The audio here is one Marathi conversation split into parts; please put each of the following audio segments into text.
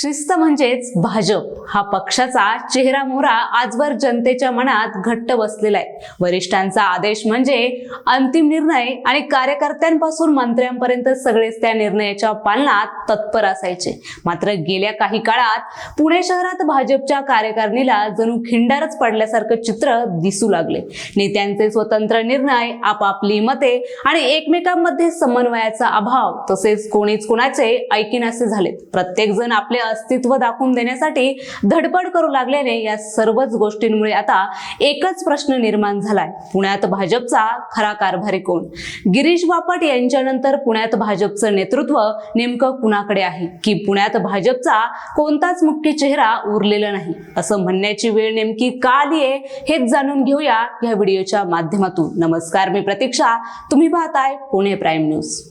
शिस्त म्हणजेच भाजप. हा पक्षाचा चेहरा मोहरा आजवर जनतेच्या मनात घट्ट बसलेला आहे. वरिष्ठांचा आदेश म्हणजे अंतिम निर्णय आणि कार्यकर्त्यांपासून मंत्र्यांपर्यंत सगळेच त्या निर्णयाच्या पालनात तत्पर असायचे. मात्र गेल्या काही काळात पुणे शहरात भाजपच्या कार्यकारिणीला जणू खिंडारच पडल्यासारखं चित्र दिसू लागले. नेत्यांचे स्वतंत्र निर्णय आपापली मते आणि एकमेकांमध्ये समन्वयाचा अभाव तसेच कोणीच कोणाचे ऐकिनासे झाले प्रत्येक जण आपले अस्तित्व दाखवून देण्यासाठी धडपड करू लागल्याने या सर्वच गोष्टींमुळे आता एकच प्रश्न निर्माण झालाय. पुण्यात भाजपचा खरा कारभारी कोण? गिरीश बापट यांच्यानंतर पुण्यात भाजपचं नेतृत्व नेमकं कुणाकडे आहे? की पुण्यात भाजपचा कोणताच मुख्य चेहरा उरलेला नाही? असं म्हणण्याची वेळ नेमकी का आली आहे हेच जाणून घेऊया या व्हिडिओच्या माध्यमातून. नमस्कार मी प्रतीक्षा. तुम्ही पाहताय पुणे प्राईम न्यूज.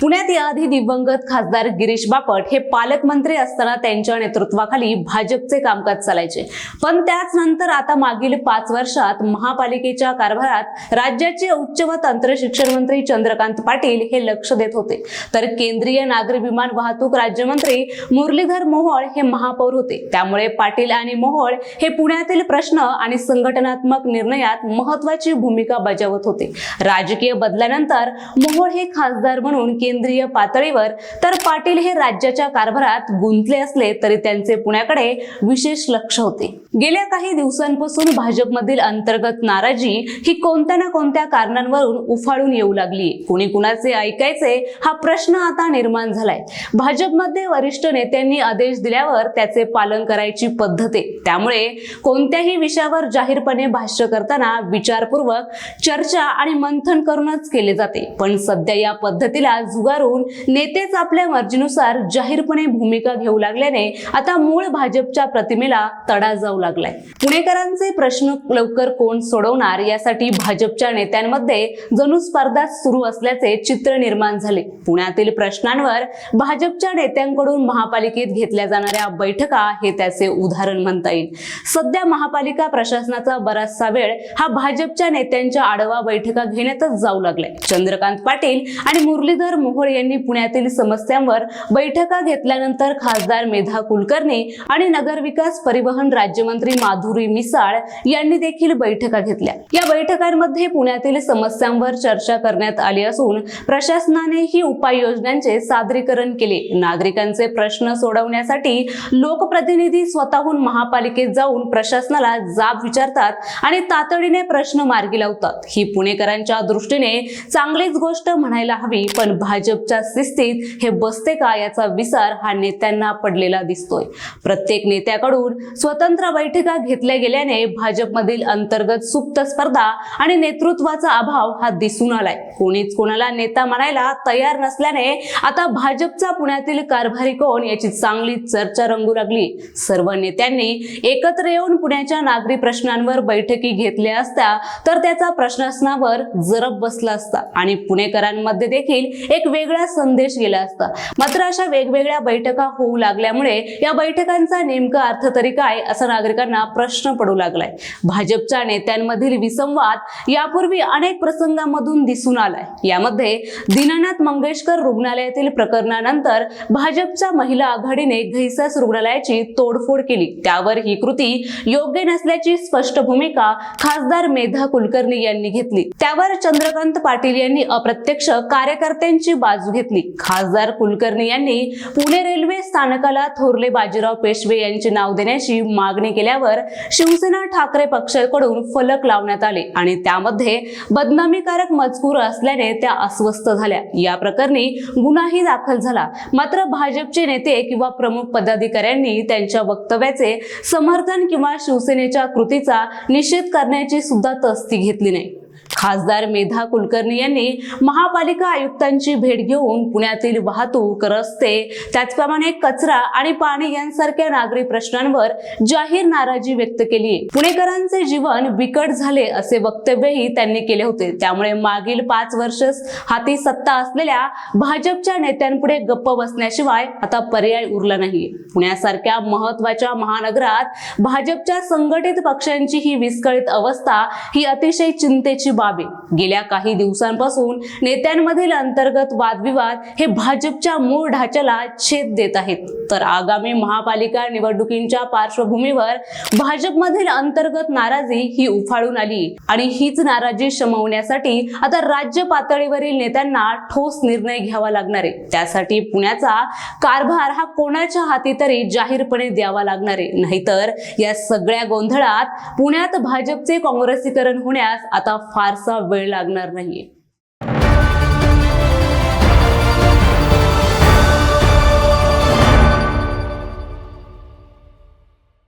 पुण्यात याआधी दिवंगत खासदार गिरीश बापट हे पालकमंत्री असताना त्यांच्या नेतृत्वाखाली भाजपचे कामकाज चालायचे. पण त्याच नंतर आता मागील पाच वर्षात महापालिकेच्या कारभारात राज्याचे उच्च व तंत्र शिक्षण मंत्री चंद्रकांत पाटील हे लक्ष देत होते. तर केंद्रीय नागरी विमान वाहतूक राज्यमंत्री मुरलीधर मोहोळ हे महापौर होते. त्यामुळे पाटील आणि मोहोळ हे पुण्यातील प्रश्न आणि संघटनात्मक निर्णयात महत्वाची भूमिका बजावत होते. राजकीय बदलानंतर मोहोळ हे खासदार म्हणून केंद्रीय पातळीवर तर पाटील हे राज्याच्या कारभारात गुंतले असले तरी त्यांचे पुण्याकडे विशेष लक्ष होते. गेल्या काही दिवसांपासून भाजपमधील अंतर्गत नाराजी ही कोणत्या ना कोणत्या कारणांवरून उफाळून येऊ लागली. कुणी कुणाचे ऐकायचे? हा प्रश्न आता निर्माण झालाय. भाजपमध्ये वरिष्ठ नेत्यांनी आदेश दिल्यावर त्याचे पालन करायची पद्धत. आहे त्यामुळे कोणत्याही विषयावर जाहीरपणे भाष्य करताना विचारपूर्वक चर्चा आणि मंथन करूनच केले जाते. पण सध्या या पद्धतीला झुगारून नेतेच आपल्या मर्जीनुसार जाहीरपणे भूमिका घेऊ लागल्याने आता मूळ भाजपच्या प्रतिमेला तडा जाऊ लागलाय. पुणेकरांचे प्रश्न लवकर कोण सोडवणार यासाठी भाजपच्या नेत्यांमध्ये जणू स्पर्धा सुरू असल्याचे चित्र निर्माण झाले. पुण्यातील प्रश्नांवर भाजपच्या नेत्यांकडून महापालिकेत घेतल्या जाणाऱ्या बैठका हे त्याचे उदाहरण म्हणता येईल. सध्या महापालिका प्रशासनाचा बराचसा वेळ हा भाजपच्या नेत्यांच्या आडवा बैठका घेण्यातच जाऊ लागलाय. चंद्रकांत पाटील आणि मुरलीधर मोहोळ यांनी पुण्यातील समस्यांवर बैठका घेतल्यानंतर खासदार मेधा कुलकर्णी आणि नगरविकास परिवहन राज्यमंत्री माधुरी मिसाळ यांनी देखील बैठका घेतल्या. या बैठकांमध्ये पुण्यातील समस्यांवर चर्चा करण्यात आली असून प्रशासनाने ही उपाययोजनांचे सादरीकरण केले. नागरिकांचे प्रश्न सोडवण्यासाठी लोकप्रतिनिधी स्वतःहून महापालिकेत जाऊन प्रशासनाला जाब विचारतात आणि तातडीने प्रश्न मार्गी लावतात. ही पुणेकरांच्या दृष्टीने चांगलीच गोष्ट म्हणायला हवी पण भाजपच्या शिस्तीत हे बसते का याचा विचार हा नेत्यांना पडलेला दिसतोय. प्रत्येक नेत्याकडून स्वतंत्र बैठका घेतल्या गेल्याने भाजपमधील अंतर्गत सुप्त स्पर्धा आणि नेतृत्वाचा अभाव हा दिसून आलाय. कोणीच कोणाला नेता म्हणायला तयार नसल्याने आता भाजपचा पुण्यातील कारभारी कोण याची चांगली चर्चा रंगू लागली. सर्व नेत्यांनी एकत्र येऊन पुण्याच्या नागरी प्रश्नांवर बैठकी घेतल्या असत्या तर त्याचा प्रशासनावर जरब बसला असता. आणि पुणेकरांमध्ये देखील एक वेगळा संदेश गेला असता. मात्र अशा वेगवेगळ्या बैठका होऊ लागल्यामुळे या बैठकांचा नेमका अर्थ तरी काय असा नागरिकांना प्रश्न पडू लागलाय. भाजपच्या नेत्यांमधील विसंवाद यापूर्वी अनेक प्रसंगांमधून दिसून आलाय. यामध्ये दीनानाथ मंगेशकर रुग्णालयातील प्रकरणानंतर भाजपच्या महिला आघाडीने घैसास रुग्णालयाची तोडफोड केली. त्यावर ही कृती योग्य नसल्याची स्पष्ट भूमिका खासदार मेधा कुलकर्णी यांनी घेतली. त्यावर चंद्रकांत पाटील यांनी अप्रत्यक्ष कार्यकर्त्यांची बाजू घेतली. खासदार कुलकर्णी यांनी पुणे रेल्वे स्थानकाला थोरले बाजीराव पेशवे यांचे नाव देण्याची मागणी केल्यावर शिवसेना ठाकरे पक्षाकडून फलक लावण्यात आले आणि त्यामध्ये बदनामीकारक मजकूर असल्याने त्या अस्वस्थ झाल्या. या प्रकरणी गुन्हाही दाखल झाला. मात्र भाजपचे नेते किंवा प्रमुख पदाधिकाऱ्यांनी त्यांच्या वक्तव्याचे समर्थन किंवा शिवसेनेच्या कृतीचा निषेध करण्याची सुद्धा तस्ती घेतली नाही. खासदार मेधा कुलकर्णी यांनी महापालिका आयुक्तांची भेट घेऊन पुण्यातील वाहतूक रस्ते त्याचप्रमाणे कचरा आणि पाणी यांसारख्या नागरी प्रश्नांवर जाहीर नाराजी व्यक्त केली. पुणेकरांचे जीवन बिकट झाले असे वक्तव्यही त्यांनी केले होते. त्यामुळे मागील पाच वर्ष हाती सत्ता असलेल्या भाजपच्या नेत्यांपुढे गप्प बसण्याशिवाय आता पर्याय उरला नाही. पुण्यासारख्या महत्त्वाच्या महानगरात भाजपच्या संघटित पक्षांची ही विस्कळीत अवस्था ही अतिशय चिंतेची बाब व्हावे. गेल्या काही दिवसांपासून नेत्यांमधील अंतर्गत वादविवाद हे भाजपच्या मूळ ढाच्याला छेद देत आहेत. तर आगामी महापालिका निवडणुकींच्या पार्श्वभूमीवर भाजपमधील अंतर्गत नाराजी ही उफाळून आली. आणि हीच नाराजी शमवण्यासाठी आता राज्य पातळीवरील नेत्यांना ठोस निर्णय घ्यावा लागणार आहे. त्यासाठी पुण्याचा कारभार हा कोणाच्या हाती तरी जाहीरपणे द्यावा लागणार आहे. नाहीतर या सगळ्या गोंधळात पुण्यात भाजपचे काँग्रेसीकरण होण्यास आता फारसा वेळ लागणार नाहीये.